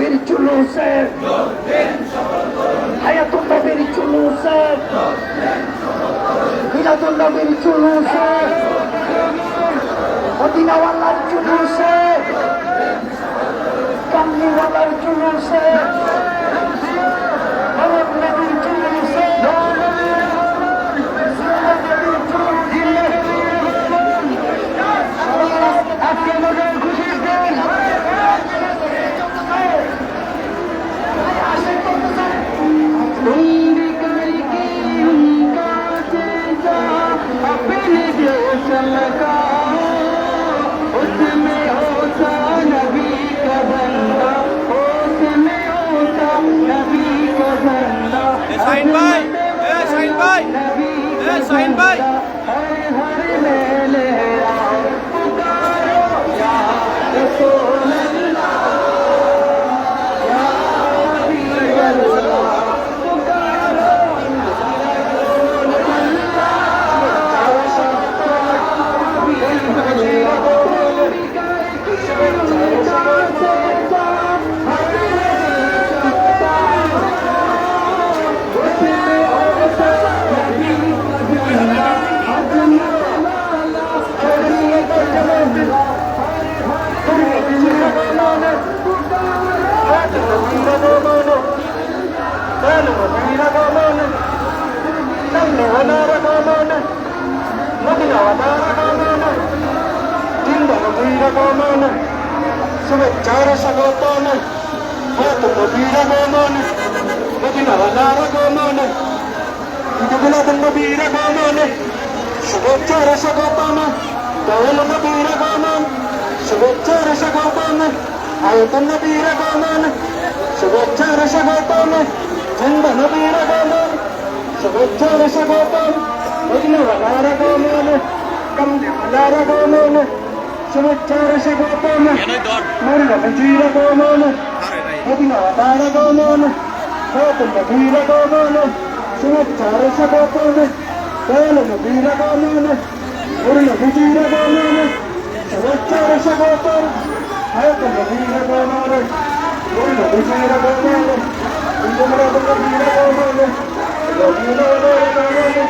নবীর জুলুসে হায়াতুল নবীর জুলুসে মিলাদুল নবীর জুলুসে মদিনাওয়ালার জুলুসে কামলিওয়ালার জুলুসে শুভেচ্ছার স্বাগতম হাত নবীর আগমন মদিনাওয়ালার আগমন ঈদ মিলাদুন নবীর আগমন শুভেচ্ছার স্বাগতম দয়াল নবীর আগমন শুভেচ্ছার স্বাগতম আয়তন নবীর আগমন শুভেচ্ছার স্বাগতম চন্দ নবীর আগমন শুভেচ্ছার স্বাগতম মদিনাওয়ালার আগমন কামলিওয়ালার আগমন শুভেচ্ছার සමච්චාරස ගෝපෝන මරිල පජීර ගෝමෝන අදිනවතාර ගෝමෝන ගෝපුල බීර ගෝමෝන සමච්චාරස ගෝපෝන බාලම බීර ගෝමෝන උරුල පජීර ගෝමෝන සමච්චාරස ගෝපෝන ආයතන බීර ගෝමෝන උරුල පජීර ගෝමෝන ඉන්දමර බීර ගෝමෝන ලෝකීන ගෝමෝන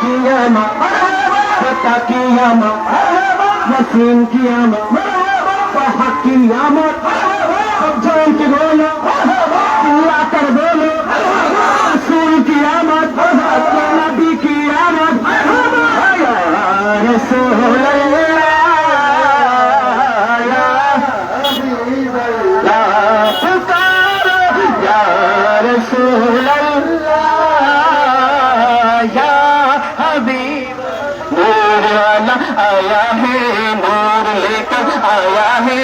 কিয়ামা पता कियामा नसीम कियामा पहा कियामा अब जान के बोलो अल्लाह कर बोलो रसूल की आमद नबी की आमद रसूल रसूल आया है नूर लेकर आया है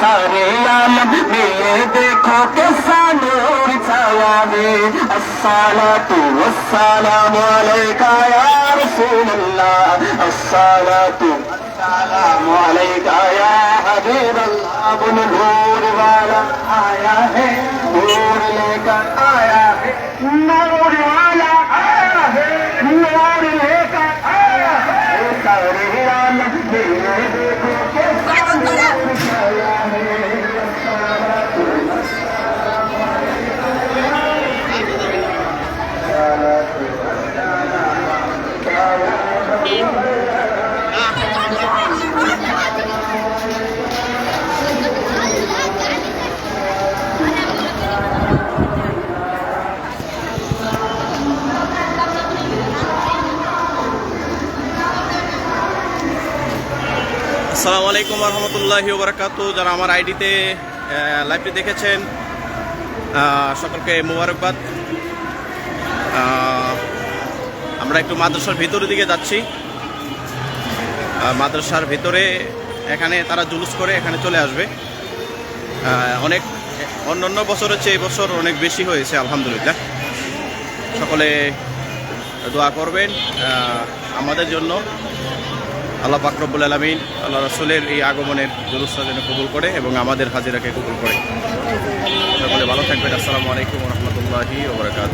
सारे आलम मिले देखो कैसा नूर छाया है अस्साला तू अस्सलाम वालेका या रसूल अल्लाह अस्साला तू अस्सलाम वालेका या हबीब अल्लाह नूर वाला आया है नूर আসসালামু আলাইকুম রহমতুল্লাহি ওবরাকাতু যারা আমার আইডিতে লাইভটি দেখেছেন সকলকে মোবারকবাদ। আমরা একটু মাদ্রাসার ভিতরের দিকে যাচ্ছি। মাদ্রাসার ভিতরে এখানে তারা জুলুস করে এখানে চলে আসবে। অনেক অন্য অন্য বছরের চেয়ে এবছর অনেক বেশি হয়েছে, আলহামদুলিল্লাহ। সকলে দোয়া করবেন আমাদের জন্য। আল্লাহ বাকরবুল আলমিন আল্লাহ রসুলের এই আগমনের জুলুসটা যেন কবুল করে এবং আমাদের হাজিরাকে কবুল করে। ভালো থাকবেন। আসসালামু আলাইকুম রহমতুল্লাহি ওবরাকাত